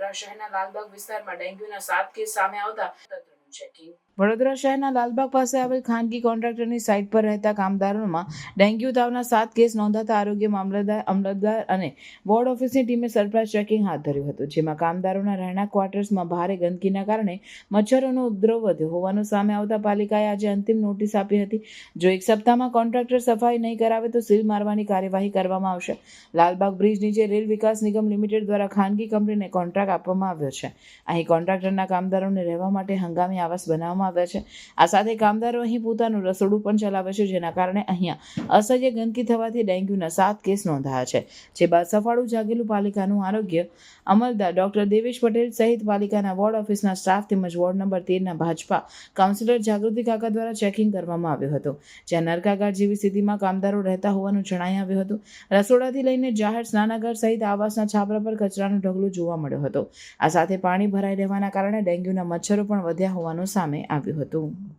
વડોદરા શહેરના લાલબાગ વિસ્તારમાં ડેન્ગ્યુના સાત કેસ સામે આવતા ચેકિંગ વડોદરા શહેરના લાલબાગ પાસે આવેલ ખાનગી કોન્ટ્રાક્ટરની સાઇટ પર રહેતા કામદારોમાં ડેન્ગ્યુ તાવના સાત કેસ નોંધાતા આરોગ્ય મામલતદાર, અમલતદાર અને વોર્ડ ઓફિસની ટીમે સરપ્રાઇઝ ચેકિંગ હાથ ધર્યું હતું, જેમાં કામદારોના રહેણાંક ક્વાર્ટર્સમાં ભારે ગંદકીના કારણે મચ્છરોનો ઉપદ્રવ વધ્યો. હોવાનું સામે આવતા પાલિકાએ આજે અંતિમ નોટિસ આપી હતી. જો એક સપ્તાહમાં કોન્ટ્રાક્ટર સફાઈ નહીં કરાવે તો સીલ મારવાની કાર્યવાહી કરવામાં આવશે. લાલબાગ બ્રિજ નીચે રેલ વિકાસ નિગમ લિમિટેડ દ્વારા ખાનગી કંપનીને કોન્ટ્રાક્ટ આપવામાં આવ્યો છે. અહીં કોન્ટ્રાક્ટરના કામદારોને રહેવા માટે હંગામી આવાસ બનાવવામાં આવ્યા છે. આ સાથે કામદારો અહીં પોતાનું રસોડું પણ ચલાવે છે, જેના કારણે અહીંયા અસહ્ય ગંદકી થવાથી ડેન્ગ્યુના સાત કેસ નોંધાયા છે. જે બાદ સફાળું જાગેલું પાલિકાનું આરોગ્ય અમલદાર ડોક્ટર દેવેશ પટેલ સહિત પાલિકાના વોર્ડ ઓફિસના સ્ટાફ તેમજ વોર્ડ નંબર તેરના ભાજપા કાઉન્સિલર જાગૃતિ કાકા દ્વારા ચેકિંગ કરવામાં આવ્યું હતું. જ્યાં નરકાગાર જેવી સ્થિતિમાં કામદારો રહેતા હોવાનું જણાઈ આવ્યું હતું. રસોડાથી લઈને જાહેર સ્નાનાગર સહિત આવાસના છાપરા પર કચરાનું ઢગલું જોવા મળ્યો હતો. આ સાથે પાણી ભરાઈ રહેવાના કારણે ડેન્ગ્યુના મચ્છરો પણ વધ્યા હોવાનું સામે આવ્યું હતું.